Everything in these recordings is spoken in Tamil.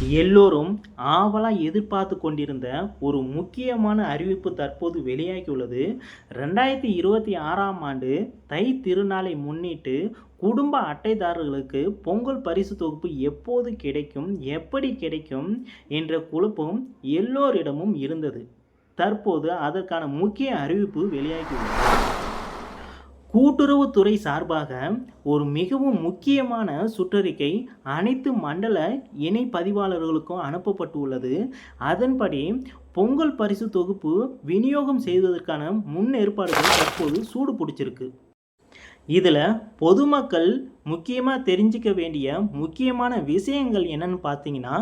எல்லோரும் ஆவலாக எதிர்பார்த்து கொண்டிருந்த ஒரு முக்கியமான அறிவிப்பு தற்போது வெளியாகியுள்ளது. ரெண்டாயிரத்தி இருபத்தி ஆறாம் ஆண்டு தை திருநாளை முன்னிட்டு குடும்ப அட்டைதாரர்களுக்கு பொங்கல் பரிசு தொகுப்பு எப்போது கிடைக்கும் எப்படி கிடைக்கும் என்ற குழப்பம் எல்லோரிடமும் இருந்தது. தற்போது அதற்கான முக்கிய அறிவிப்பு வெளியாகியுள்ளது. கூட்டுறவுத்துறை சார்பாக ஒரு மிகவும் முக்கியமான சுற்றறிக்கை அனைத்து மண்டல இணை பதிவாளர்களுக்கும் அனுப்பப்பட்டுள்ளது. அதன்படி பொங்கல் பரிசு தொகுப்பு விநியோகம் செய்வதற்கான முன் ஏற்பாடுகள் தற்போது சூடு பிடிச்சிருக்கு. இதில் பொதுமக்கள் முக்கியமாக தெரிஞ்சிக்க வேண்டிய முக்கியமான விஷயங்கள் என்னன்னு பார்த்தீங்கன்னா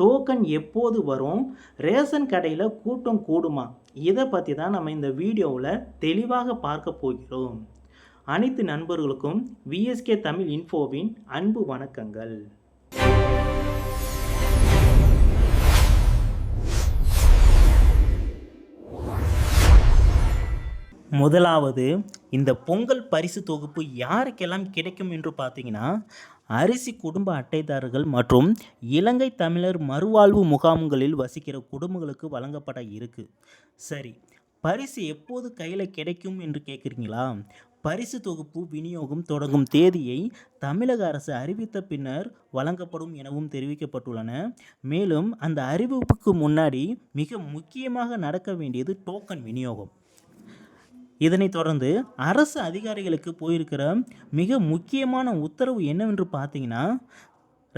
டோக்கன் எப்போது வரும் ரேஷன் கடையில் கூட்டம் கூடுமா இதை பற்றி தான் நம்ம இந்த வீடியோவில் தெளிவாக பார்க்க போகிறோம். அனைத்து நண்பர்களுக்கும் விஎஸ்கே தமிழ் இன்ஃபோவின் அன்பு வணக்கங்கள். முதலாவது இந்த பொங்கல் பரிசு தொகுப்பு யாருக்கெல்லாம் கிடைக்கும் என்று பார்த்தீங்கன்னா அரிசி குடும்ப அட்டைதாரர்கள் மற்றும் இலங்கை தமிழர் மறுவாழ்வு முகாம்களில் வசிக்கிற குடும்பங்களுக்கு வழங்கப்பட இருக்கு. சரி பரிசு எப்போது கையில் கிடைக்கும் என்று கேட்குறீங்களா பரிசு தொகுப்பு விநியோகம் தொடங்கும் தேதியை தமிழக அரசு அறிவித்த பின்னர் வழங்கப்படும் எனவும் தெரிவிக்கப்பட்டுள்ளன. மேலும் அந்த அறிவிப்புக்கு முன்னாடி மிக முக்கியமாக நடக்க வேண்டியது டோக்கன் விநியோகம். இதனைத் தொடர்ந்து அரசு அதிகாரிகளுக்கு போயிருக்கிற மிக முக்கியமான உத்தரவு என்னவென்று பார்த்தீங்கன்னா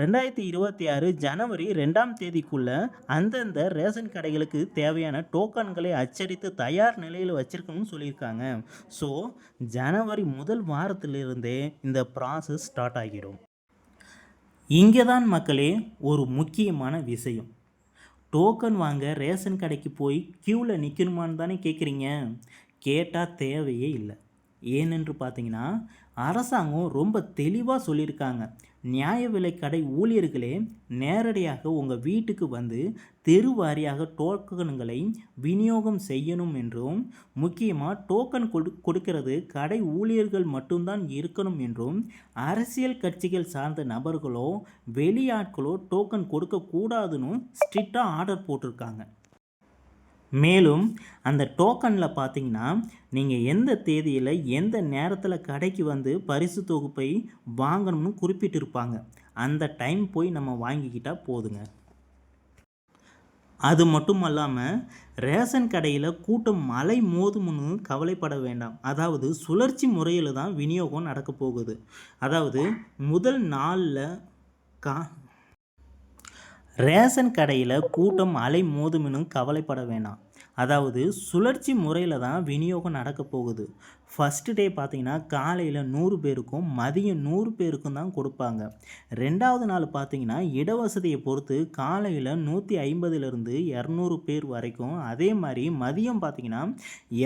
ரெண்டாயிரத்தி இருபத்தி ஆறு ஜனவரி ரெண்டாம் தேதிக்குள்ள அந்தந்த ரேஷன் கடைகளுக்கு தேவையான டோக்கன்களை அச்சடித்து தயார் நிலையில் வச்சிருக்கணும்னு சொல்லியிருக்காங்க. ஸோ ஜனவரி முதல் வாரத்திலிருந்தே இந்த ப்ராசஸ் ஸ்டார்ட் ஆகிடும். இங்கே தான் மக்களே ஒரு முக்கியமான விஷயம். டோக்கன் வாங்க ரேஷன் கடைக்கு போய் க்யூவில் நிற்கணுமான்னு தானே கேட்குறீங்க கேட்டால் தேவையே இல்லை. ஏனென்று பார்த்தீங்கன்னா அரசாங்கம் ரொம்ப தெளிவாக சொல்லியிருக்காங்க. நியாய விலை கடை ஊழியர்களே நேரடியாக உங்கள் வீட்டுக்கு வந்து தெரு வாரியாக டோக்கன்களை விநியோகம் செய்யணும் என்றும் முக்கியமாக டோக்கன் கொடு கொடுக்கிறது கடை ஊழியர்கள் மட்டும்தான் இருக்கணும் என்றும் அரசியல் கட்சிகள் சார்ந்த நபர்களோ வெளியாட்களோ டோக்கன் கொடுக்கக்கூடாதுன்னு ஸ்ட்ரிக்டாக ஆர்டர் போட்டிருக்காங்க. மேலும் அந்த டோக்கனில் பார்த்தீங்கன்னா நீங்கள் எந்த தேதியில் எந்த நேரத்தில் கடைக்கு வந்து பரிசு தொகுப்பை வாங்கணும்னு குறிப்பிட்டிருப்பாங்க. அந்த டைம் போய் நம்ம வாங்கிக்கிட்டால் போதுங்க. அது மட்டும் அல்லாமல் ரேஷன் கடையில் கூட்டம் மலை மோதும்னு கவலைப்பட வேண்டாம். அதாவது சுழற்சி முறையில் தான் விநியோகம் நடக்க போகுது. அதாவது முதல் நாளில் கா ரேஷன் கடையில் கூட்டம் அலை மோதும்னு கவலைப்பட வேணாம். அதாவது சுழற்சி முறையில் தான் விநியோகம் நடக்க போகுது. ஃபஸ்ட்டு டே பார்த்திங்கன்னா காலையில் நூறு பேருக்கும் மதியம் நூறு பேருக்கும் தான் கொடுப்பாங்க. ரெண்டாவது நாள் பார்த்திங்கன்னா இடவசதியை பொறுத்து காலையில் நூற்றி ஐம்பதுலேருந்து இரநூறு பேர் வரைக்கும் அதே மாதிரி மதியம் பார்த்திங்கன்னா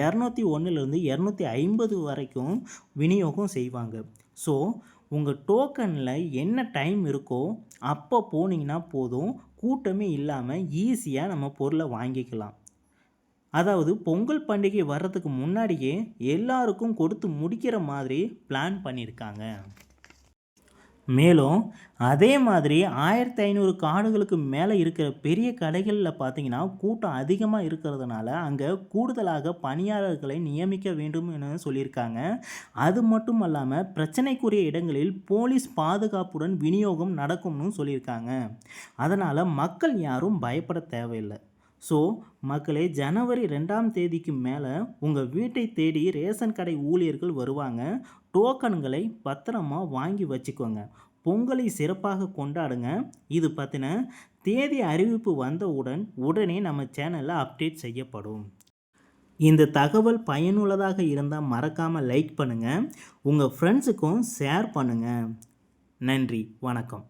இரநூத்தி ஒன்றுலேருந்து இரநூத்தி ஐம்பது வரைக்கும் விநியோகம் செய்வாங்க. ஸோ உங்கள் டோக்கனில் என்ன டைம் இருக்கோ அப்போ போனீங்கன்னா போதும். கூட்டமே இல்லாமல் ஈஸியாக நம்ம பொருளை வாங்கிக்கலாம். அதாவது பொங்கல் பண்டிகை வர்றதுக்கு முன்னாடியே எல்லாருக்கும் கொடுத்து முடிக்கிற மாதிரி பிளான் பண்ணியிருக்காங்க மேலும் அதே மாதிரி ஆயிரத்தி ஐநூறு காடுகளுக்கு மேலே இருக்கிற பெரிய கடைகளில் பார்த்தீங்கன்னா கூட்டம் அதிகமாக இருக்கிறதுனால அங்கே கூடுதலாக பணியாளர்களை நியமிக்க வேண்டும் என சொல்லியிருக்காங்க. அது மட்டும் அல்லாமல் பிரச்சனைக்குரிய இடங்களில் போலீஸ் பாதுகாப்புடன் விநியோகம் நடக்கும்னு சொல்லியிருக்காங்க. அதனால் மக்கள் யாரும் பயப்பட தேவையில்லை. ஸோ மக்களே ஜனவரி ரெண்டாம் தேதிக்கு மேலே உங்கள் வீட்டை தேடி ரேஷன் கடை ஊழியர்கள் வருவாங்க. டோக்கன்களை பத்திரமா வாங்கி வச்சுக்கோங்க. பொங்கலை சிறப்பாக கொண்டாடுங்க. இது பற்றின தேதி அறிவிப்பு வந்தவுடன் உடனே நம்ம சேனலில் அப்டேட் செய்யப்படும். இந்த தகவல் பயனுள்ளதாக இருந்தால் மறக்காமல் லைக் பண்ணுங்கள் உங்கள் ஃப்ரெண்ட்ஸுக்கும் ஷேர் பண்ணுங்கள் நன்றி வணக்கம்.